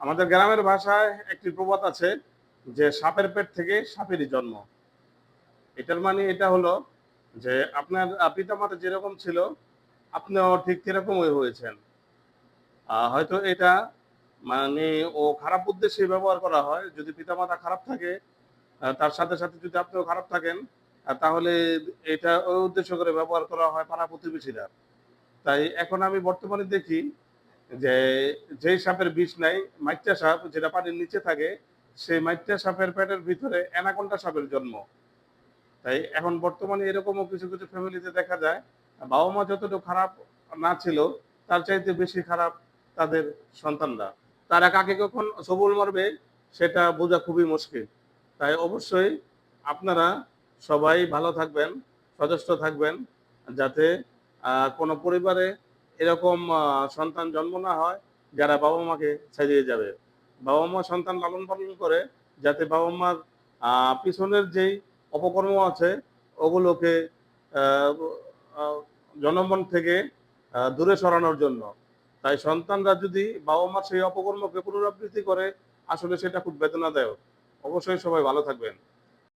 আমাদের গ্রামের ভাষায় একটি প্রবাদ আছে যে সাপের পেট থেকে সাপেরই জন্ম। এটার মানে এটা হলো যে আপনার পিতামাতা যেরকম ছিল, আপনিও ঠিক সেরকমই হয়েছেন। হয়তো এটা মানে ও খারাপ উদ্দেশ্যে ব্যবহার করা হয়। যদি পিতামাতা খারাপ থাকে তার সাথে সাথে যদি আপনিও খারাপ থাকেন তাহলে এটা ওই উদ্দেশ্য করে ব্যবহার করা হয় পাড়া প্রতিবেশীরা। তাই এখন আমি বর্তমানে দেখি যে যেই সাপের বিষ নাই মাইট্টা সাপ যেটা পানির নিচে থাকে, সেই মাইট্টা সাপের পেটের ভিতরে অ্যানাকোন্ডা সাপের জন্ম। তাই এখন বর্তমানে এরকমও কিছু কিছু ফ্যামিলিতে দেখা যায় বাবা মা যতটুকু খারাপ না ছিল, তার চাইতে বেশি খারাপ তাদের সন্তানরা। তারা কাকে কখন সবল মারবে, সেটা বোঝা খুবই মুশকিল। তাই অবশ্যই আপনারা সবাই ভালো থাকবেন, সচেষ্ট থাকবেন, যাতে কোনো পরিবারে এরকম সন্তান জন্ম না হয় যারা বাবা মাকে ছাড়িয়ে যাবে। বাবা মা সন্তান লালন পালন করে যাতে বাবা মার পিছনের যেই অপকর্ম আছে, ওগুলোকে জনমন থেকে দূরে সরানোর জন্য। তাই সন্তানরা যদি বাবা মার সেই অপকর্মকে পুনরাবৃত্তি করে, আসলে সেটা খুব বেদনাদায়ক। অবশ্যই সবাই ভালো থাকবেন।